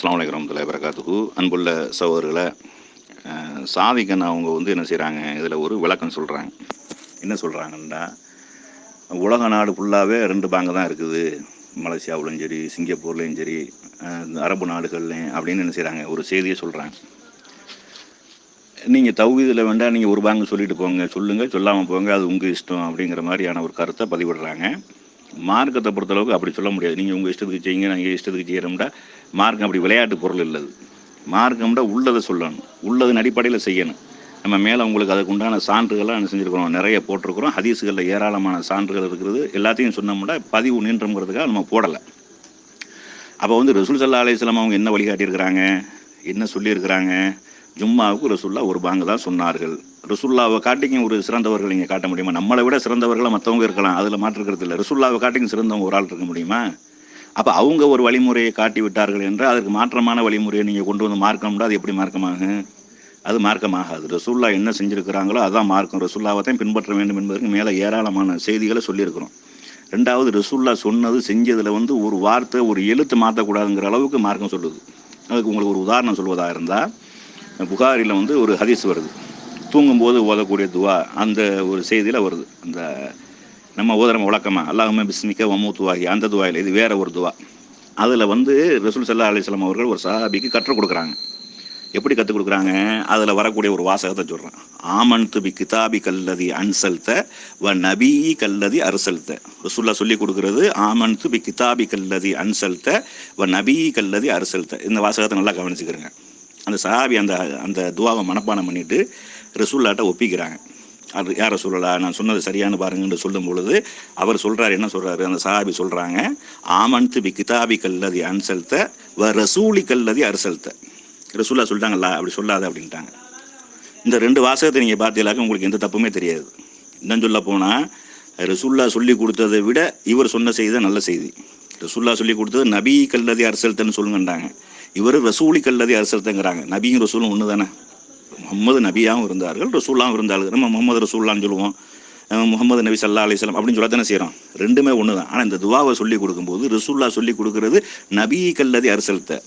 அஸ்லாம் வலைக்கம் வரமத்துல்லாஹி வரகாத்துஹு அன்புள்ள சகோதரர்களை சாதிக்கன் அவங்க வந்து என்ன செய்கிறாங்க இதில் ஒரு விளக்கம் சொல்கிறாங்க என்ன சொல்கிறாங்கன்னா உலக நாடு ஃபுல்லாகவே ரெண்டு பேங்க் தான் இருக்குது. மலேசியாவிலையும் சரி சிங்கப்பூர்லேயும் சரி இந்த அரபு நாடுகள்லையும் அப்படின்னு என்ன செய்கிறாங்க ஒரு செய்தியை சொல்கிறாங்க நீங்கள் தௌஹீதில் வேண்டாம் நீங்கள் ஒரு பேங்க் சொல்லிட்டு போங்க. சொல்லுங்கள் சொல்லாமல் போங்க அது உங்கள் இஷ்டம் அப்படிங்கிற மாதிரியான ஒரு கருத்தை பதிவிடுறாங்க. மார்க்கத்தை பொறுத்தளவுக்கு அப்படி சொல்ல முடியாது. நீங்கள் உங்கள் இஷ்டத்துக்கு செய்யுங்க நாங்கள் இஷ்டத்துக்கு செய்கிறோம்டா மார்க்கம் அப்படி விளையாட்டு பொருள் இல்லது. மார்க்கம்டா உள்ளதை சொல்லணும். உள்ளதன் அடிப்படையில் செய்யணும். நம்ம மேலே உங்களுக்கு அதுக்கு உண்டான சான்றுகள்லாம் செஞ்சுருக்கிறோம்? நிறைய போட்டிருக்கிறோம். ஹதீஸுகளில் ஏராளமான சான்றுகள் இருக்கிறது. எல்லாத்தையும் சொன்னோம்னா பதிவு நின்றுங்கிறதுக்காக நம்ம போடலை. அப்போ வந்து ரசூல் சல்லா அலையம் அவங்க என்ன வழிகாட்டியிருக்கிறாங்க? என்ன சொல்லியிருக்கிறாங்க? ஜும்மாவுக்கு ரசுல்லா ஒரு பாங்கு தான் சொன்னார்கள். ரசுல்லாவை காட்டிக்கும் ஒரு சிறந்தவர்கள் இங்கே காட்ட முடியுமா? நம்மளை விட சிறந்தவர்களாக மற்றவங்க இருக்கலாம். அதில் மாற்றுக்கிறது இல்லை. ரசுல்லாவை காட்டிக்கும் சிறந்தவங்க ஒரு ஆள் இருக்க முடியுமா? அப்போ அவங்க ஒரு வழிமுறையை காட்டி விட்டார்கள் என்றால் அதற்கு மாற்றமான வழிமுறையை நீங்கள் கொண்டு வந்து மார்க்கம்னா அது எப்படி மார்க்கமாகும் அது மார்க்கமாகாது. ரசுல்லா என்ன செஞ்சுருக்கிறாங்களோ அதான் மார்க்கம். ரசுல்லாவை தான் பின்பற்ற வேண்டும் என்பதற்கு மேலே ஏராளமான செய்திகளை சொல்லியிருக்கிறோம். ரெண்டாவது ரசுல்லா சொன்னது செஞ்சதில் வந்து ஒரு வார்த்தை ஒரு எழுத்து மாற்றக்கூடாதுங்கிற அளவுக்கு மார்க்கம் சொல்லுது. அதுக்கு உங்களுக்கு ஒரு உதாரணம் சொல்வதாக இருந்தால் புகாரில் வந்து ஒரு ஹதீஸ் வருது. தூங்கும்போது ஓதக்கூடிய துவா அந்த ஒரு செய்தியில் வருது. அந்த நம்ம ஓதுறம வழக்கமாக அல்லாஹுமே பிஸ்மிக்க வமூத்துவாகி அந்த துவாயில் இது வேற ஒரு துவா. அதில் வந்து ரசூல் சல்லா அலிஸ்லாம் அவர்கள் ஒரு சஹாபிக்கு கற்றுக் கொடுக்குறாங்க. எப்படி கற்றுக் கொடுக்குறாங்க? அதில் வரக்கூடிய ஒரு வாசகத்தை சொல்கிறேன் ஆமன் துபி கிதாபி கல்லதி அன்சல்த வ நபி கல்லதி அர்சல்த. ரசூல்லா சொல்லி கொடுக்குறது ஆமன் துபி கிதாபி கல்லதி அன்சல்த வ நபி கல்லதி அர்சல்த. இந்த வாசகத்தை நல்லா கவனிச்சுக்கிறேங்க. அந்த சஹாபி அந்த அந்த துவாவை மனப்பானம் பண்ணிவிட்டு ரசூல்லாட்ட ஒப்பிக்கிறாங்க. அது யாரை சொல்லலாம் நான் சொன்னது சரியான பாருங்கன்னு சொல்லும் பொழுது அவர் சொல்கிறார் என்ன சொல்கிறாரு அந்த சஹாபி சொல்கிறாங்க ஆமன்து பி கிதாபி கல்லதி அன்சல்த வ ரசூலி கல்லதி அரசல்த. ரசூலா சொல்லிட்டாங்களா அப்படி சொல்லாத அப்படின்ட்டாங்க. இந்த ரெண்டு வாசகத்தை நீங்கள் பார்த்தீங்களாக்க உங்களுக்கு எந்த தப்புமே தெரியாது. இன்னும் சொல்ல போனால் ரசூல்லா சொல்லி கொடுத்ததை விட இவர் சொன்ன செய்தி தான் நல்ல செய்தி. ரசூல்லா சொல்லி கொடுத்தது நபி கல்லதி அரசல்தன்னு சொல்லுங்கன்றாங்க இவர் ரசூலி கல்லதி அரசல்தங்கிறாங்க நபியும் ரசூலும் ஒன்று தானே முகமது நபியாகவும் இருந்தார்கள் ரசூல்லாவும் இருந்தார்கள். நம்ம முகமது ரசூல்லான்னு சொல்லுவோம். முகமது நபி சல்லா அலிஸ்லாம் அப்படின்னு சொல்ல தானே செய்கிறோம் ரெண்டுமே ஒன்று தான் ஆனால் இந்த துவாவை சொல்லி கொடுக்கும்போது ரசூல்லா சொல்லி கொடுக்கறது நபி கல்லதி அரசல்த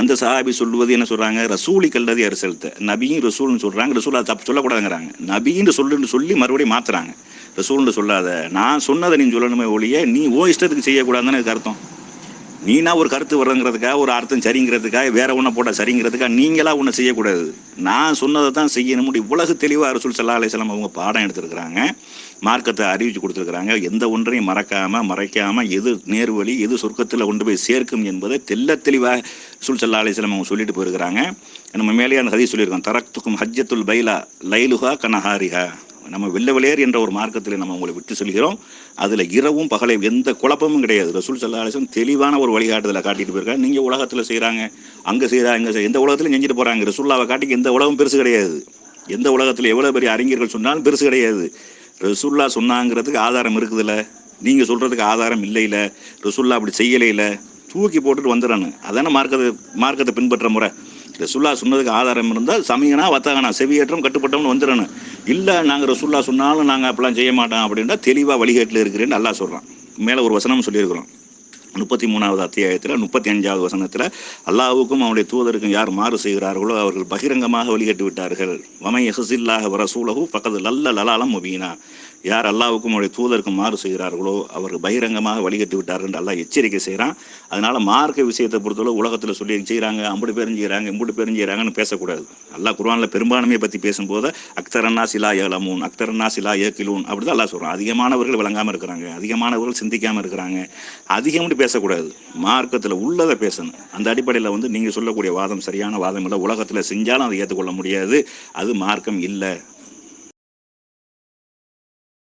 அந்த சஹாபி சொல்லுவது என்ன சொல்கிறாங்க ரசூலி கல்லதி அரசல்த நபியும் ரசூல்னு சொல்கிறாங்க ரசூலா தப்பு சொல்லக்கூடாதுங்கிறாங்க. நபின்னு சொல்லுன்னு சொல்லி மறுபடியும் மாற்றுறாங்க ரசூல்னு சொல்லாத நான் சொன்னதை நீ சொல்லணுமே ஒழிய நீ ஓ இஷ்டத்துக்கு செய்யக்கூடாதுன்னு அதுக்கு அர்த்தம். நீனா ஒரு கருத்து வர்றதுங்கிறதுக்காக ஒரு அர்த்தம் சரிங்கிறதுக்காக வேற ஒன்றை போட்டால் சரிங்கிறதுக்காக நீங்களா ஒன்று செய்யக்கூடாது. நான் சொன்னதை தான் செய்யணும். இவ்வளவு தெளிவாக ரசூல் சல்லா அலிஸ்லாம் அவங்க பாடம் எடுத்திருக்கிறாங்க. மார்க்கத்தை அறிவிச்சு கொடுத்துருக்குறாங்க. எந்த ஒன்றையும் மறக்காம மறைக்காம எது நேர்வழி எது சொர்க்கத்தில் கொண்டு போய் சேர்க்கும் என்பதை தெல்ல தெளிவாக சுல் சல்லா அலிஸ்லாம் அவங்க சொல்லிட்டு போயிருக்கிறாங்க. நம்ம மேலேயான ஹதி சொல்லியிருக்கோம் தரக்துக்கும் ஹஜ்ஜத்துல் பைலா லைலுஹா கனஹாரிஹா. நம்ம வெள்ள வெளியேறு என்ற ஒரு மார்க்கத்தில் நம்ம உங்களை விட்டு சொல்கிறோம். அதில் இரவும் பகலை எந்த குழப்பமும் கிடையாது. ரசூல் சல்லா தெளிவான ஒரு வழிகாட்டுதலை காட்டிட்டு போயிருக்காங்க நீங்கள் உலகத்தில் செய்கிறாங்க அங்கே செய்கிறாங்க இங்கே செய்ய எந்த உலகத்திலும் செஞ்சுட்டு போகிறாங்க ரசூல்லாவை காட்டிக்கு எந்த உலகம் பெருசு கிடையாது. எந்த உலகத்தில் எவ்வளோ பெரிய அறிஞர்கள் சொன்னாலும் பெருசு கிடையாது. ரசூல்லா சொன்னாங்கிறதுக்கு ஆதாரம் இருக்குதுல்ல? நீங்கள் சொல்கிறதுக்கு ஆதாரம் இல்லையில? ரசூல்லா அப்படி செய்யலையில? தூக்கி போட்டுட்டு வந்துடணும். அதான மார்க்கத்தை மார்க்கத்தை பின்பற்ற முறை. ரசுல்லா சொன்னதுக்கு ஆதாரம் இருந்தால் சமயனா வத்தகனா செவியேற்றம் கட்டுப்பட்டோம்னு வந்துடணும். இல்லை நாங்கள் ரசுல்லா சொன்னாலும் நாங்கள் அப்படிலாம் செய்ய மாட்டோம் அப்படின்னா தெளிவாக வழிகாட்டில் இருக்கிறேன்னு நல்லா சொல்கிறான் மேலே ஒரு வசனம் சொல்லியிருக்கிறோம். முப்பத்தி மூணாவது அத்தியாயத்தில் முப்பத்தி அஞ்சாவது வசனத்தில் அல்லாவுக்கும் அவனுடைய தூதருக்கும் யார் மாறு செய்கிறார்களோ அவர்கள் பகிரங்கமாக வழிகட்டு விட்டார்கள். வமை எஹசில்லாக வர சூழகு பக்கத்து லல்ல லலாலம் முபீனா. யார் அல்லாவுக்கும் அவருடைய தூதருக்கும் மாறு செய்கிறார்களோ அவர்கள் பகிரங்கமாக வழிகட்டு விட்டார்கள் என்று அல்லாஹ் எச்சரிக்கை செய்கிறான் அதனால் மார்க்க விஷயத்தை பொறுத்தளவு உலகத்தில் சொல்லி செய்கிறாங்க அம்புட்டு பேரும் செய்கிறாங்க இம்புட்டு பேரும் செய்கிறாங்கன்னு பேசக்கூடாது. அல்லாஹ் குர்வானில் பெரும்பான்மையை பற்றி பேசும்போது அக்தரன்னா சிலா ஏலமூன் அக்தரன்னா சிலா ஏக்கிலூன் அப்படி தான் அல்லாஹ் சொல்கிறான் அதிகமானவர்கள் விளங்காமல் இருக்கிறாங்க அதிகமானவர்கள் சிந்திக்காமல் இருக்கிறாங்க. அதிகம் பேசக்கூடாது. மார்க்கத்தில் உள்ளதை பேசணும். அந்த அடிப்படையில் வந்து நீங்கள் சொல்லக்கூடிய வாதம் சரியான வாதம் இல்லை உலகத்தில் செஞ்சாலும் அதை ஏற்றுக்கொள்ள முடியாது. அது மார்க்கம் இல்லை.